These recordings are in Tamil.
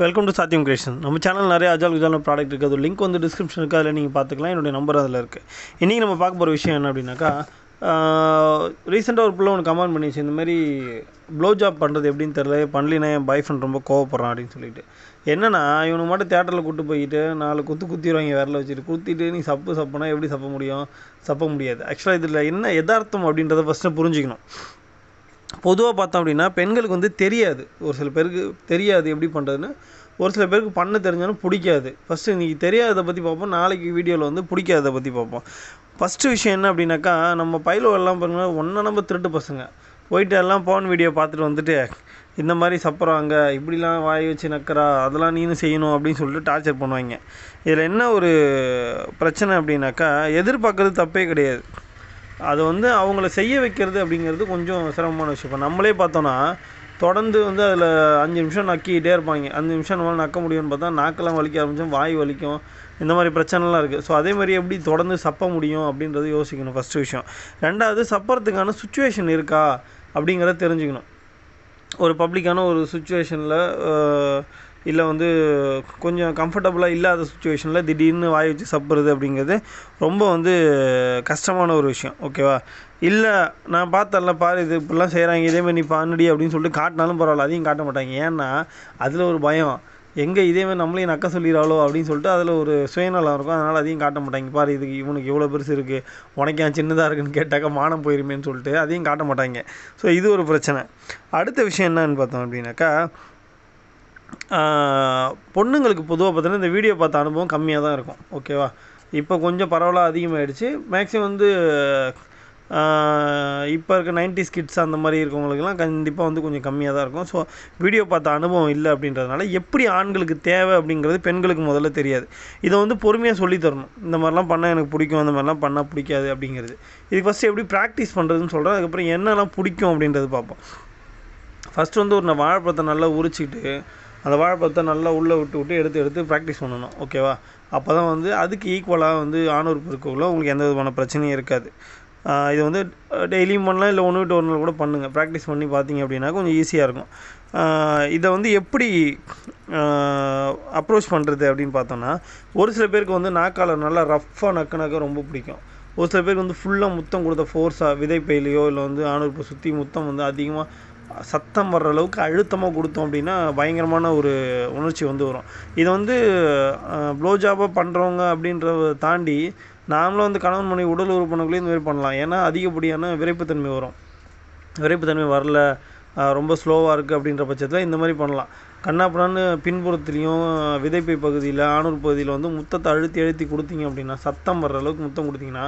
வெல்கம் டு சாத்தியம் கிரியேஷன் நம்ம சேனல் நிறைய அஜால் குஜால் ப்ராடக்ட் இருக்குது அது லிங்க் வந்து டிஸ்கிரிப்ஷன் இருக்குது அதில் நீங்கள் பார்த்துக்கலாம். என்னுடைய நம்பர் அதில் இருக்குது இன்றைக்கி நம்ம பார்க்க போகிற விஷயம் என்ன அப்படின்னாக்கா ரீசெண்டாக ஒரு பிள்ளை ஒன்று கமெண்ட் பண்ணிச்சு. இந்த மாதிரி ப்ளோ ஜாப் பண்ணுறது எப்படின்னு தெரில பண்ணலினா என் பாய் ஃப்ரெண்ட் ரொம்ப கோவப்படுறான் அப்படின்னு சொல்லிட்டு. என்னன்னா இவனுக்கு மட்டும் தேட்டரில் கூட்டு போயிட்டு நாலு குத்து குத்திடுவாங்க விரல வச்சுட்டு. குத்திட்டு நீ சப்பு சப்புனா எப்படி சப்ப முடியும்? சப்ப முடியாது. ஆக்சுவலாக இதில் என்ன யதார்த்தம் அப்படின்றத ஃபஸ்ட்டு புரிஞ்சுக்கணும். பொதுவாக பார்த்தோம் அப்படின்னா பெண்களுக்கு வந்து தெரியாது. ஒரு சில பேருக்கு தெரியாது எப்படி பண்ணுறதுன்னு ஒரு சில பேருக்கு பண்ண தெரிஞ்சாலும் பிடிக்காது. ஃபஸ்ட்டு இன்றைக்கி தெரியாததை பற்றி பார்ப்போம். நாளைக்கு வீடியோவில் வந்து பிடிக்காததை பற்றி பார்ப்போம். ஃபஸ்ட்டு விஷயம் என்ன அப்படின்னாக்கா நம்ம பயிலோ எல்லாம் பாருங்க ஒன்றை நம்ம திருட்டு பசங்க. போயிட்டு எல்லாம் போன் வீடியோ பார்த்துட்டு வந்துட்டு இந்த மாதிரி சப்புறாங்க இப்படிலாம் வாய் வச்சு நக்கிறா அதெல்லாம் நீனும் செய்யணும் அப்படின்னு சொல்லிட்டு டார்ச்சர் பண்ணுவாங்க. இதில் என்ன ஒரு பிரச்சனை அப்படின்னாக்கா எதிர்பார்க்குறது தப்பே கிடையாது. அது வந்து அவங்கள செய்ய வைக்கிறது அப்படிங்கிறது கொஞ்சம் சிரமமான விஷயம். இப்போ நம்மளே பார்த்தோன்னா தொடர்ந்து வந்து அதில் அஞ்சு நிமிஷம் நக்கிக்கிட்டே இருப்பாங்க. அஞ்சு நிமிஷம் நம்மளால் நக்க முடியும்னு பார்த்தா நாக்கெல்லாம் வலிக்க ஆரம்பிச்சோம் வாய் வலிக்கும் இந்த மாதிரி பிரச்சனைலாம் இருக்குது ஸோ அதே மாதிரி எப்படி தொடர்ந்து சப்ப முடியும் அப்படின்றது யோசிக்கணும் ஃபஸ்ட்டு விஷயம். ரெண்டாவது சப்பறதுக்கான சுச்சுவேஷன் இருக்கா அப்படிங்கிறத தெரிஞ்சுக்கணும். ஒரு பப்ளிக்கான ஒரு சுச்சுவேஷனில் இல்லை வந்து கொஞ்சம் கம்ஃபர்டபுளாக இல்லாத சுச்சுவேஷனில் திடீர்னு வாய் வச்சு சப்புறது அப்படிங்கிறது ரொம்ப வந்து கஷ்டமான ஒரு விஷயம். ஓகேவா இல்லை நான் பார்த்தேன்ல பாரு இது இப்படிலாம் செய்கிறாங்க இதேமாதிரி நீ பண்ணுடி அப்படின்னு சொல்லிட்டு காட்டினாலும் பரவாயில்ல அதையும் காட்ட மாட்டாங்க. ஏன்னா அதில் ஒரு பயம். எங்கே இதேமாதிரி நம்மளையும் நக்க சொல்லிடுறாளோ அப்படின்னு சொல்லிட்டு அதில் ஒரு சுயநலம் இருக்கும். அதனால் அதையும் காட்ட மாட்டாங்க. பாரு இதுக்கு இவனுக்கு இவ்வளோ பெருசு இருக்குது உனக்கு ஏன் சின்னதாக இருக்குன்னு கேட்டாக்கா மானம் போயிருமேன்னு சொல்லிட்டு அதையும் காட்ட மாட்டாங்க. ஸோ இது ஒரு பிரச்சனை. அடுத்த விஷயம் என்னன்னு பார்த்தோம் அப்படின்னாக்கா பொண்ணுங்களுக்கு பொதுவாக பார்த்தோன்னா இந்த வீடியோ பார்த்த அனுபவம் கம்மியாக தான் இருக்கும். ஓகேவா? இப்போ கொஞ்சம் பரவலாக அதிகமாகிடுச்சு மேக்ஸிமம் வந்து இப்போ இருக்க நைன்டி கிட்ஸ் அந்த மாதிரி இருக்கவங்களுக்குலாம் கண்டிப்பாக வந்து கொஞ்சம் கம்மியாக தான் இருக்கும். ஸோ வீடியோ பார்த்த அனுபவம் இல்லை அப்படின்றதுனால எப்படி ஆண்களுக்கு தேவை அப்படிங்கிறது பெண்களுக்கு முதல்ல தெரியாது. இதை வந்து பொறுமையாக சொல்லித் தரணும். இந்த மாதிரிலாம் பண்ணால் எனக்கு பிடிக்கும் அந்த மாதிரிலாம் பண்ணால் பிடிக்காது அப்படிங்கிறது. இதுக்கு ஃபஸ்ட்டு எப்படி ப்ராக்டிஸ் பண்ணுறதுன்னு சொல்கிறேன் அதுக்கப்புறம் என்னெல்லாம் பிடிக்கும் அப்படின்றது பார்ப்போம். ஃபஸ்ட்டு வந்து ஒரு வாழைப்பழத்தை நல்லா உரிச்சிக்கிட்டு அந்த வாழைப்பழத்தை நல்லா உள்ளே விட்டு விட்டு எடுத்து எடுத்து ப்ராக்டிஸ் பண்ணணும். ஓகேவா அப்போ தான் வந்து அதுக்கு ஈக்குவலாக வந்து ஆணூர் இருக்கக்குள்ள உங்களுக்கு எந்த விதமான பிரச்சனையும் இருக்காது. இது வந்து டெய்லியும் பண்ணலாம் இல்லை ஒன்று விட்டு ஒரு நாள் கூட பண்ணுங்கள் ப்ராக்டிஸ் பண்ணி பார்த்தீங்க அப்படின்னா கொஞ்சம் ஈஸியாக இருக்கும். இதை வந்து எப்படி அப்ரோச் பண்ணுறது அப்படின்னு பார்த்தோன்னா ஒரு சில பேருக்கு வந்து நாக்கால் நல்லா ரஃப்பாக நக்குனாக்க ரொம்ப பிடிக்கும். ஒரு சில பேருக்கு வந்து ஃபுல்லாக முத்தம் கொடுத்த ஃபோர்ஸாக விதைப்பையிலையோ இல்லை வந்து ஆணூர்ப்பு சுற்றி முத்தம் வந்து அதிகமாக சத்தம் வர்ற அளவுக்கு அழுத்தமாக கொடுத்தோம் அப்படின்னா பயங்கரமான ஒரு உணர்ச்சி வந்து வரும். இதை வந்து ப்ளோ ஜாபாக பண்ணுறவங்க அப்படின்றத தாண்டி நாமளும் வந்து கணவன் மனைவி உடல் உறுப்பினர்களையும் இந்த மாதிரி பண்ணலாம். ஏன்னா அதிகப்படியான விரைப்புத்தன்மை வரும். விரைப்புத்தன்மை வரல ரொம்ப ஸ்லோவாக இருக்குது அப்படின்ற பட்சத்தில் இந்த மாதிரி பண்ணலாம். கண்ணாப்புறான்னு பின்புறத்துலேயும் விதைப்பை பகுதியில் ஆணூர் பகுதியில் வந்து முத்தத்தை அழுத்தி அழுத்தி கொடுத்தீங்க அப்படின்னா சத்தம் வர்ற அளவுக்கு முத்தம் கொடுத்தீங்கன்னா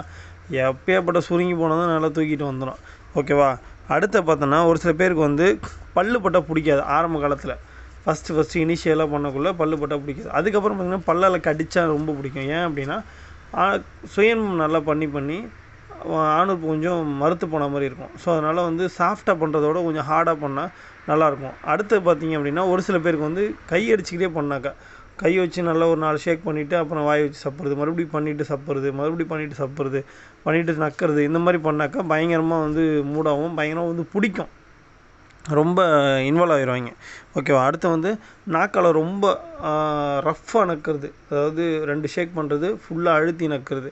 எப்பேற்பட்ட சுருங்கி போனதும் நல்லா தூக்கிட்டு வந்துடும் ஓகேவா? அடுத்து பார்த்தோன்னா ஒரு சில பேருக்கு வந்து பல்லு பட்டால் பிடிக்காது ஆரம்ப காலத்தில். ஃபஸ்ட்டு ஃபஸ்ட்டு இனிஷியலாக பண்ணக்குள்ளே பல்லு பட்டால் பிடிக்காது. அதுக்கப்புறம் பார்த்திங்கன்னா பல்லால் கடித்தா ரொம்ப பிடிக்கும். ஏன் அப்படின்னா சுயம் நல்லா பண்ணி பண்ணி ஆணுக்கு கொஞ்சம் மறுத்து போன மாதிரி இருக்கும். ஸோ அதனால் வந்து சாஃப்டாக பண்ணுறதோட கொஞ்சம் ஹார்டாக பண்ணால் நல்லாயிருக்கும் அடுத்து பார்த்திங்க அப்படின்னா ஒரு சில பேருக்கு வந்து கை அடிச்சுக்கிட்டே பண்ணாக்கா கை வச்சு நல்லா ஒரு நாலு ஷேக் பண்ணிவிட்டு அப்புறம் வாய் வச்சு சப்புறது மறுபடியும் பண்ணிவிட்டு சப்புறது மறுபடியும் பண்ணிவிட்டு சப்புறது பண்ணிவிட்டு நக்கிறது இந்த மாதிரி பண்ணாக்கா பயங்கரமாக வந்து மூடாகவும் பயங்கரமாக வந்து பிடிக்கும். ரொம்ப இன்வால்வ் ஆகிடுவாங்க ஓகேவா அடுத்து வந்து நாக்கால் ரொம்ப ரஃப்பாக நக்கிறது. அதாவது ரெண்டு ஷேக் பண்ணுறது ஃபுல்லாக அழுத்தி நக்கிறது.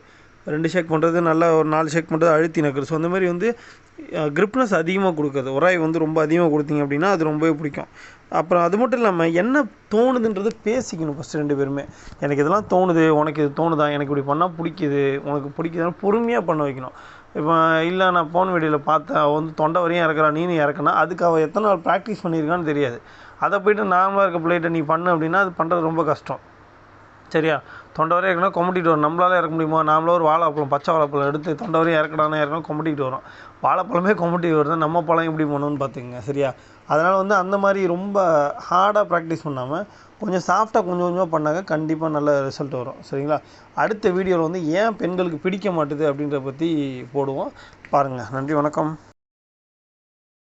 ரெண்டு ஷேக் பண்ணுறது நல்லா ஒரு நாலு ஷேக் பண்ணுறது அழுத்தி நக்கிறது. ஸோ அந்த மாதிரி வந்து கிரிப்னஸ் அதிகமாக கொடுக்குறது. உராய் வந்து ரொம்ப அதிகமாக கொடுத்தீங்க அப்படின்னா அது ரொம்பவே பிடிக்கும். அப்புறம் அது மட்டும் இல்லாமல் என்ன தோணுதுன்றது பேசிக்கணும் ஃபஸ்ட்டு ரெண்டு பேருமே. எனக்கு இதெல்லாம் தோணுது உனக்கு இது தோணுதா? எனக்கு இப்படி பண்ணால் பிடிக்குது உனக்கு பிடிக்குதுன்னு பொறுமையாக பண்ண வைக்கணும். இப்போ இல்லை நான் போன் வீடியோவில் பார்த்தேன். அவள் வந்து தொண்டை வரையும் இறக்குறா நீனும் இறக்குனா அதுக்கு அவள் எத்தனை நாள் ப்ராக்டிஸ் பண்ணியிருக்கான்னு தெரியாது. அதை போய்ட்டு நார்மலாக இருக்க பிள்ளைகிட்ட நீ பண்ணு அப்படின்னா அது பண்ணுறது ரொம்ப கஷ்டம். சரியா? தொண்டை வரையும் இறக்குனா கொமட்டிட்டு வரும். நம்மளால இறக்க முடியுமா? நாமளும் ஒரு வாழைப்பழம் பச்சை வாழைப்பழம் எடுத்து தொண்டை வரையும் இறக்கடானா இறக்கணும் கொமட்டிக்கிட்டு வரும். வாழைப்பழமே கொமட்டிட்டு வருது. நம்ம பழம் எப்படி பண்ணணும்னு பார்த்துக்கங்க சரியா? அதனால் வந்து அந்த மாதிரி ரொம்ப ஹார்டாக ப்ராக்டிஸ் பண்ணாமல் கொஞ்சம் சாஃப்டாக கொஞ்சம் கொஞ்சமாக பண்ணாங்க கண்டிப்பாக நல்ல ரிசல்ட் வரும். சரிங்களா? அடுத்த வீடியோவில் வந்து ஏன் பெண்களுக்கு பிடிக்க மாட்டுது அப்படின்றத பற்றி போடுவோம். பாருங்கள் நன்றி வணக்கம்.